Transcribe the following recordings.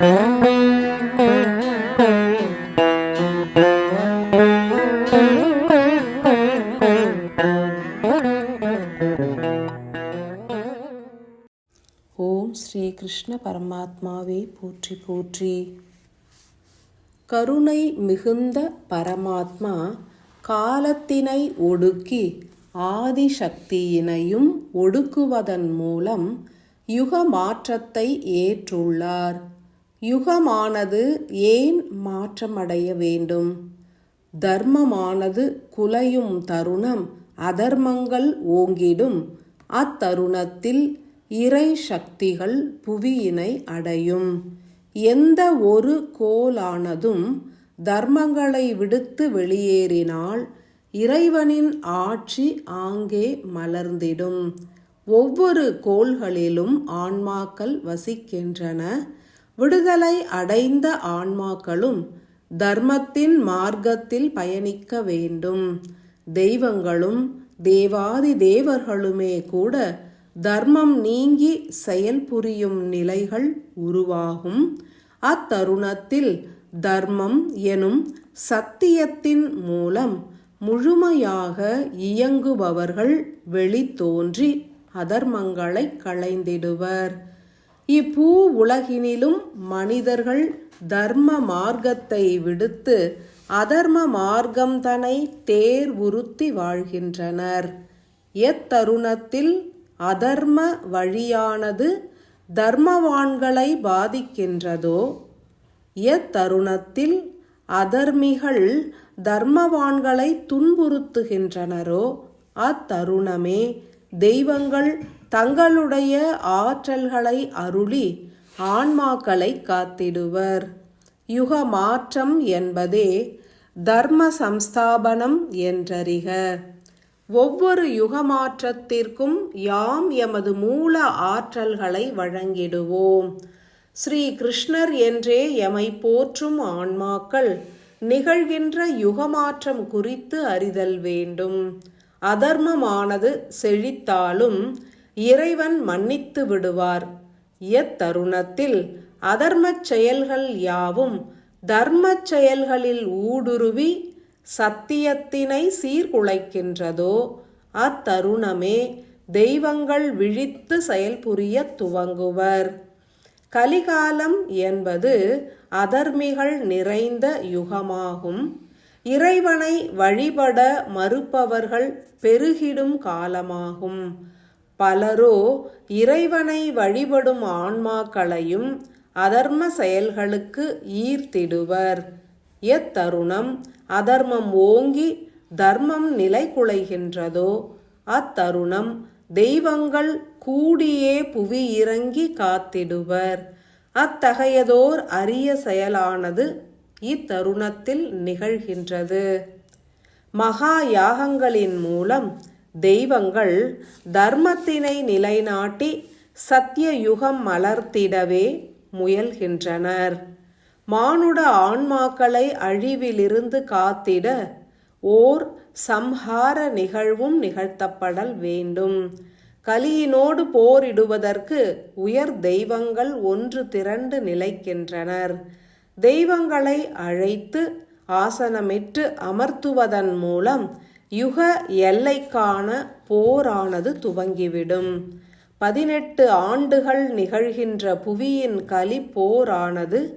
ஓம் ஸ்ரீ கிருஷ்ண பரமாத்மாவே போற்றி போற்றி. கருணை மிகுந்த பரமாத்மா காலத்தினை ஒடுக்கி ஆதிசக்தியினையும் ஒடுக்குவதன் மூலம் யுக மாற்றத்தை ஏற்றுள்ளார். யுகமானது ஏன் மாற்றமடைய வேண்டும்? தர்மமானது குலையும் தருணம் அதர்மங்கள் ஓங்கிடும். அத்தருணத்தில் இறை சக்திகள் புவியினை அடையும். எந்த ஒரு கோலானதும் தர்மங்களை விடுத்து வெளியேறினால் இறைவனின் ஆட்சி ஆங்கே மலர்ந்திடும். ஒவ்வொரு கோள்களிலும் ஆன்மாக்கள் வசிக்கின்றன. விடுதலை அடைந்த ஆன்மாக்களும் தர்மத்தின் மார்க்கத்தில் பயணிக்க வேண்டும். தெய்வங்களும் தேவாதி தேவர்களுமே கூட தர்மம் நீங்கி செயல்புரியும் நிலைகள் உருவாகும். அத்தருணத்தில் தர்மம் எனும் சத்தியத்தின் மூலம் முழுமையாக இயங்குபவர்கள் வெளித்தோன்றி அதர்மங்களை களைந்திடுவர். இப்பூ உலகினிலும் மனிதர்கள் தர்ம மார்க்கத்தை விடுத்து அதர்ம மார்க்கம்தனை தேர் உறுத்தி வாழ்கின்றனர். எத்தருணத்தில் அதர்ம வழியானது தர்மவான்களை பாதிக்கின்றதோ எத்தருணத்தில் அதர்மிகள் தர்மவான்களை துன்புறுத்துகின்றனரோ அத்தருணமே தெய்வங்கள் தங்களுடைய ஆற்றல்களை அருளி ஆன்மாக்களை காத்திடுவர். யுக மாற்றம் என்பதே தர்ம சம்ஸ்தாபனம் என்றறிக. ஒவ்வொரு யுகமாற்றத்திற்கும் யாம் எமது மூல ஆற்றல்களை வழங்கிடுவோம். ஸ்ரீ கிருஷ்ணர் என்றே எமை போற்றும் ஆன்மாக்கள் நிகழ்கின்ற யுகமாற்றம் குறித்து அறிதல் வேண்டும். அதர்மமானது செழித்தாலும் இறைவன் மன்னித்து விடுவார். எத்தருணத்தில் அதர்மச் செயல்கள் யாவும் தர்மச் செயல்களில் ஊடுருவி சத்தியத்தினை சீர்குலைக்கின்றதோ அத்தருணமே தெய்வங்கள் விழித்து செயல்புரிய துவங்குவர். கலிகாலம் என்பது அதர்மிகள் நிறைந்த யுகமாகும். இறைவனை வழிபட மறுப்பவர்கள் பெருகிடும் காலமாகும். பலரோ இறைவனை வழிபடும் ஆன்மாக்களையும் அதர்ம செயல்களுக்கு ஈர்த்திடுவர். எத்தருணம் அதர்மம் ஓங்கி தர்மம் நிலை குலைகின்றதோ அத்தருணம் தெய்வங்கள் கூடியே புவி இறங்கி காத்திடுவர். அத்தகையதோர் அரிய செயலானது இத்தருணத்தில் நிகழ்கின்றது. மகா யாகங்களின் மூலம் தெய்வங்கள் தர்மத்தினை நிலைநாட்டி சத்திய யுகம் மலர்த்திடவே முயல்கின்றனர். மானுட ஆன்மாக்களை அழிவிலிருந்து காத்திட ஓர் சம்ஹார நிகழ்வும் நிகழ்த்தப்படல் வேண்டும். கலியினோடு போரிடுவதற்கு உயர் தெய்வங்கள் ஒன்று திரண்டு நிலைக்கின்றனர். தெய்வங்களை அழைத்து ஆசனமிட்டு அமர்த்துவதன் மூலம் யுக எல்லைக்கான போரானது துவங்கிவிடும். பதினெட்டு ஆண்டுகள் நிகழ்கின்ற புவியின் கலி போரானது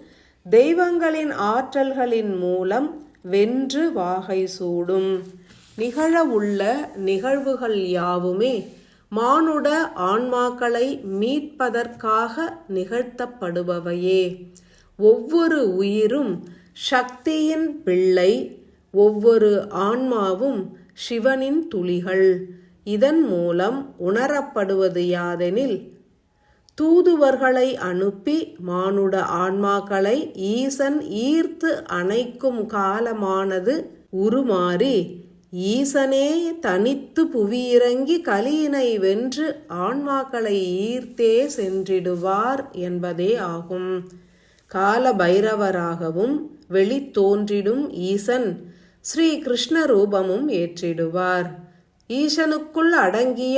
தெய்வங்களின் ஆற்றல்களின் மூலம் வென்று வாகை சூடும். நிகழவுள்ள நிகழ்வுகள் யாவுமே மானுட ஆன்மாக்களை மீட்பதற்காக நிகழ்த்தப்படுபவையே. ஒவ்வொரு உயிரும் சக்தியின் பிள்ளை ஒவ்வொரு ஆன்மாவும் சிவனின் துளிகள். இதன் மூலம் உணரப்படுவது யாதெனில் தூதுவர்களை அனுப்பி மானுட ஆன்மாக்களை ஈசன் ஈர்த்து அணைக்கும் காலமானது உருமாறி ஈசனே தனித்து புவியிறங்கி கலியினை வென்று ஆன்மாக்களை ஈர்த்தே சென்றிடுவார் என்பதே ஆகும். கால பைரவராகவும் வெளித்தோன்றிடும் ஈசன் ஸ்ரீ கிருஷ்ண ரூபமும் ஏற்றிடுவார். ஈசனுக்குள் அடங்கிய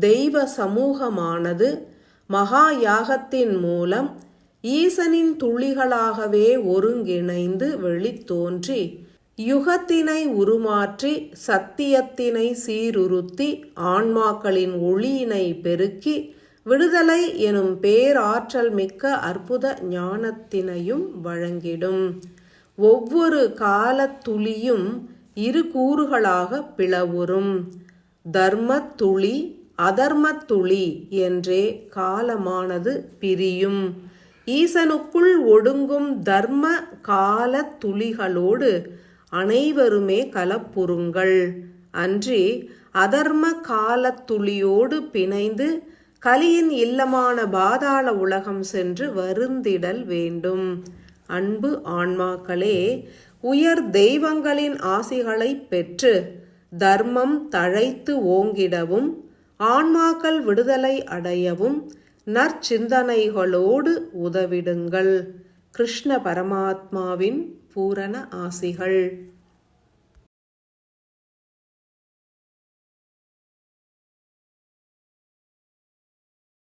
தெய்வ சமூகமானது மகா யாகத்தின் மூலம் ஈசனின் துளிகளாகவே ஒருங்கிணைந்து வெளித்தோன்றி யுகத்தினை உருமாற்றி சத்தியத்தினை சீருறுத்தி ஆன்மாக்களின் ஒளியினை பெருக்கி விடுதலை எனும் பேராற்றல் மிக்க அற்புத ஞானத்தினையும் வழங்கிடும். ஒவ்வொரு காலத்துளியும் இரு கூறுகளாக பிளவுறும். தர்மத்துளி அதர்மத்துளி என்றே காலமானது பிரியும். ஈசனுக்குள் ஒடுங்கும் தர்ம கால துளிகளோடு அனைவருமே கலப்புறுங்கள். அன்றி அதர்ம காலத்துளியோடு பிணைந்து கலியின் இல்லமான பாதாள உலகம் சென்று வருந்திடல் வேண்டும். அன்பு ஆன்மாக்களே உயர் தெய்வங்களின் ஆசிகளை பெற்று தர்மம் தழைத்து ஓங்கிடவும் ஆன்மாக்கள் விடுதலை அடையவும் நற்சிந்தனைகளோடு உதவிடுங்கள். கிருஷ்ண பரமாத்மாவின் பூரண ஆசிகள்.